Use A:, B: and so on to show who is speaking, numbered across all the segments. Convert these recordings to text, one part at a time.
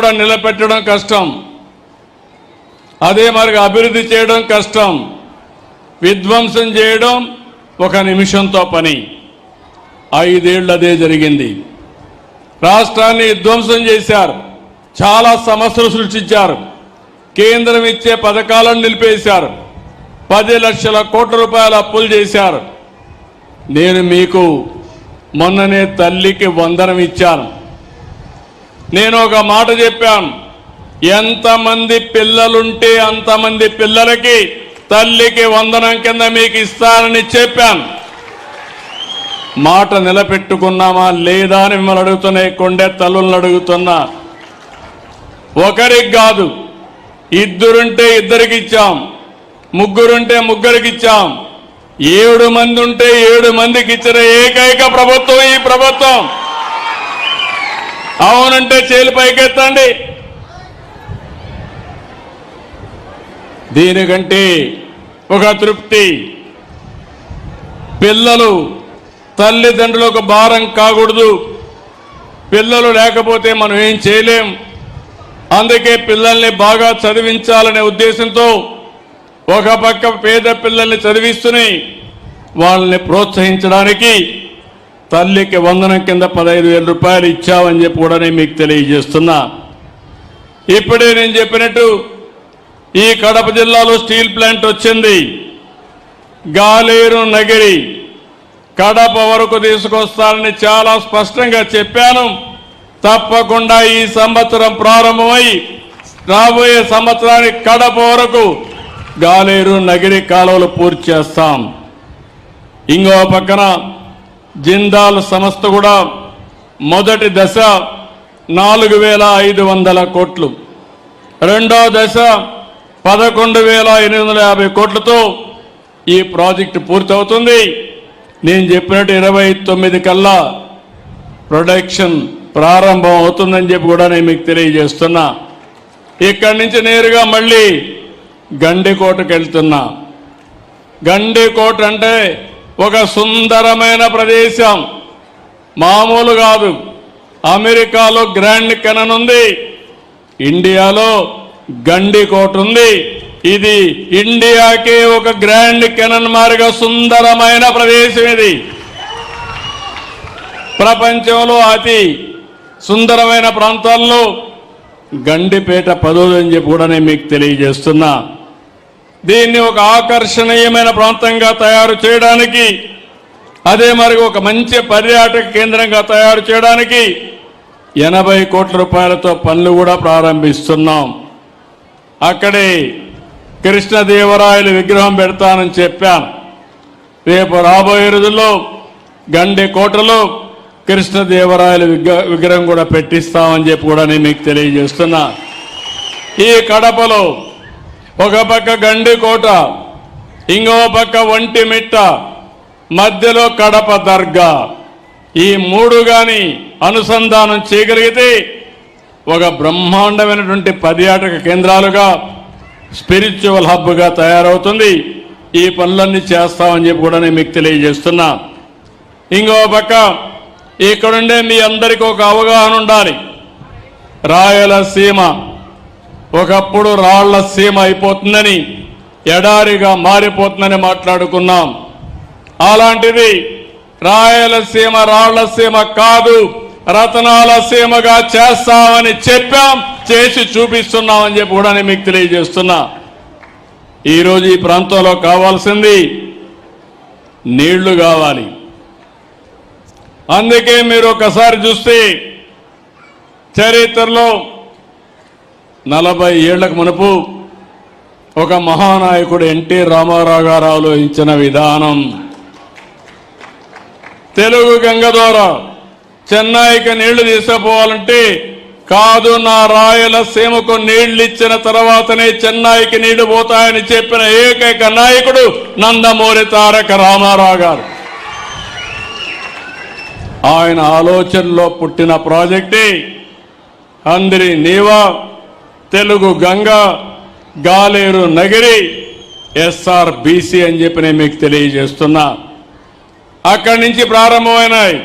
A: కూడా నిలబెట్టడం కష్టం. అదే మరి అభివృద్ధి చేయడం కష్టం. విధ్వంసం చేయడం ఒక నిమిషంతో పని. ఐదేళ్ళు అదే జరిగింది. రాష్ట్రాన్ని విధ్వంసం చేశారు. చాలా సమస్యలు సృష్టించారు. కేంద్రం ఇచ్చే పథకాలను నిలిపేశారు. పది లక్షల కోట్ల రూపాయల అప్పులు చేశారు. నేను మీకు మొన్ననే తల్లికి వందనం ఇచ్చాను. నేను ఒక మాట చెప్పాను. ఎంతమంది పిల్లలుంటే అంతమంది పిల్లలకి తల్లికి వందనం కింద మీకు ఇస్తానని చెప్పాను. మాట నిలబెట్టుకున్నామా లేదా అని మిమ్మల్ని అడుగుతున్నా కొండే తల్లులను అడుగుతున్నా. ఒకరికి కాదు ఇద్దరుంటే ఇద్దరికి ఇచ్చాం. ముగ్గురుంటే ముగ్గురికి ఇచ్చాం. ఏడు మంది ఉంటే ఏడు మందికి ఇచ్చిన ఏకైక ప్రభుత్వం ఈ ప్రభుత్వం. అవునంటే చేలు పైకెత్తండి. దీనికంటే ఒక తృప్తి. పిల్లలు తల్లిదండ్రులకు భారం కాకూడదు. పిల్లలు లేకపోతే మనం ఏం చేయలేం. అందుకే పిల్లల్ని బాగా చదివించాలనే ఉద్దేశంతో ఒక పక్క పేద పిల్లల్ని చదివిస్తూనే వాళ్ళని ప్రోత్సహించడానికి తల్లికి వందనం కింద పదహైదు వేల రూపాయలు ఇచ్చామని చెప్పి కూడా నేను మీకు తెలియజేస్తున్నా. ఇప్పుడే నేను చెప్పినట్టు ఈ కడప జిల్లాలో స్టీల్ ప్లాంట్ వచ్చింది. గాలేరు నగిరి కడప వరకు తీసుకొస్తానని చాలా స్పష్టంగా చెప్పాను. తప్పకుండా ఈ సంవత్సరం ప్రారంభమై రాబోయే సంవత్సరానికి కడప వరకు గాలేరు నగిరి కాలువలు పూర్తి చేస్తాం. ఇంకో పక్కన జిందాల్ సంస్థ కూడా మొదటి దశ నాలుగు వేల ఐదు వందల కోట్లు. రెండో దశ పదకొండు వేల ఎనిమిది వందల యాభై కోట్లతో ఈ ప్రాజెక్టు పూర్తవుతుంది. నేను చెప్పినట్టు ఇరవై తొమ్మిది కల్లా ప్రొడక్షన్ ప్రారంభం అవుతుందని చెప్పి కూడా నేను మీకు తెలియజేస్తున్నా. ఇక్కడి నుంచి నేరుగా మళ్ళీ గండికోటకు వెళ్తున్నా గండికోట అంటే ఒక సుందరమైన ప్రదేశం. మామూలు కాదు. అమెరికాలో గ్రాండ్ కెనన్ ఉంది. ఇండియాలో గండికోట ఉంది. ఇది ఇండియాకే ఒక గ్రాండ్ కెనన్ మార్గ సుందరమైన ప్రదేశం ఇది. ప్రపంచంలో అతి సుందరమైన ప్రాంతాల్లో గండిపేట పదోది అని చెప్పి కూడా నేను మీకు తెలియజేస్తున్నా. దీన్ని ఒక ఆకర్షణీయమైన ప్రాంతంగా తయారు చేయడానికి అదే మరి ఒక మంచి పర్యాటక కేంద్రంగా తయారు చేయడానికి ఎనభై కోట్ల రూపాయలతో పనులు కూడా ప్రారంభిస్తున్నాం. అక్కడే కృష్ణదేవరాయలు విగ్రహం పెడతానని చెప్పాను. రేపు రాబోయే రోజుల్లో గండి కోటలో కృష్ణదేవరాయల విగ్రహం కూడా పెట్టిస్తామని చెప్పి కూడా నేను మీకు తెలియజేస్తున్నా. ఈ కడపలో ఒక పక్క గండికోట ఇంకో పక్క ఒంటి మిట్ట మధ్యలో కడప దర్గా. ఈ మూడు గాని అనుసంధానం చేయగలిగితే ఒక బ్రహ్మాండమైనటువంటి పర్యాటక కేంద్రాలుగా స్పిరిచువల్ హబ్గా తయారవుతుంది. ఈ పనులన్నీ చేస్తామని చెప్పి కూడా నేను మీకు తెలియజేస్తున్నా. ఇంకో పక్క ఇక్కడుండే మీ అందరికీ ఒక అవగాహన ఉండాలి. రాయలసీమ. ఒకప్పుడు రాళ్ళ సీమ అయిపోతుందని ఎడారిగా మారిపోతుందని మాట్లాడుకున్నాం. అలాంటిది రాయలసీమ రాళ్ళసీమ కాదు రతనాల సీమగా చేస్తామని చెప్పాం చేసి చూపిస్తున్నామని చెప్పి కూడా నేను మీకు తెలియజేస్తున్నా. ఈరోజు ఈ ప్రాంతంలో కావాల్సింది నీళ్ళు కావాలి. అందుకే మీరు ఒకసారి చూస్తే చరిత్రలో నలభై ఏళ్ళకు మునుపు ఒక మహానాయకుడు ఎన్టీ రామారావు గారు ఆలోచించిన విధానం. తెలుగు గంగ ద్వారా చెన్నైకి నీళ్ళు తీసుకుపోవాలంటే కాదు నా రాయలసీమకు నీళ్ళు ఇచ్చిన తర్వాతనే చెన్నైకి నీళ్ళు పోతాయని చెప్పిన ఏకైక నాయకుడు నందమూరి తారక రామారావు గారు ఆయన ఆలోచనలో పుట్టిన ప్రాజెక్టే అందరి నీవా తెలుగు గంగ గాలేరు నగిరి ఎస్ఆర్ బీసీ అని చెప్పి నేను మీకు తెలియజేస్తున్నా. అక్కడి నుంచి ప్రారంభమైనాయి.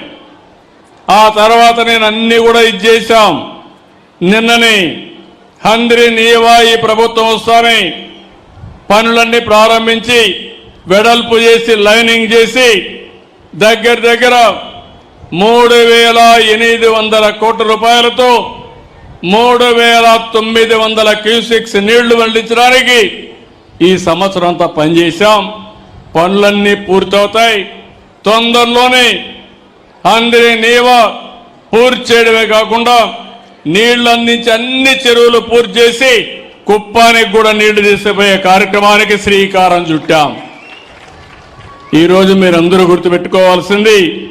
A: ఆ తర్వాత నేను అన్ని కూడా ఇది చేశాం. నిన్ననే హంద్రి నీవా ఈ ప్రభుత్వం వస్తానే పనులన్నీ ప్రారంభించి వెడల్పు చేసి లైనింగ్ చేసి దగ్గర దగ్గర మూడు వేల ఎనిమిది వందల కోట్ల రూపాయలతో మూడు వేల తొమ్మిది వందల క్యూసిక్స్ నీళ్ళు పండించడానికి ఈ సంవత్సరం అంతా పనిచేశాం. పనులన్నీ పూర్తవుతాయి. తొందరలోనే అందరి నీవ పూర్తి చేయడమే కాకుండా నీళ్ళు అందించి అన్ని చెరువులు పూర్తి చేసి కుప్పానికి కూడా నీళ్ళు తీసుకుపోయే కార్యక్రమానికి శ్రీకారం చుట్టాం. ఈరోజు మీరందరూ గుర్తుపెట్టుకోవాల్సింది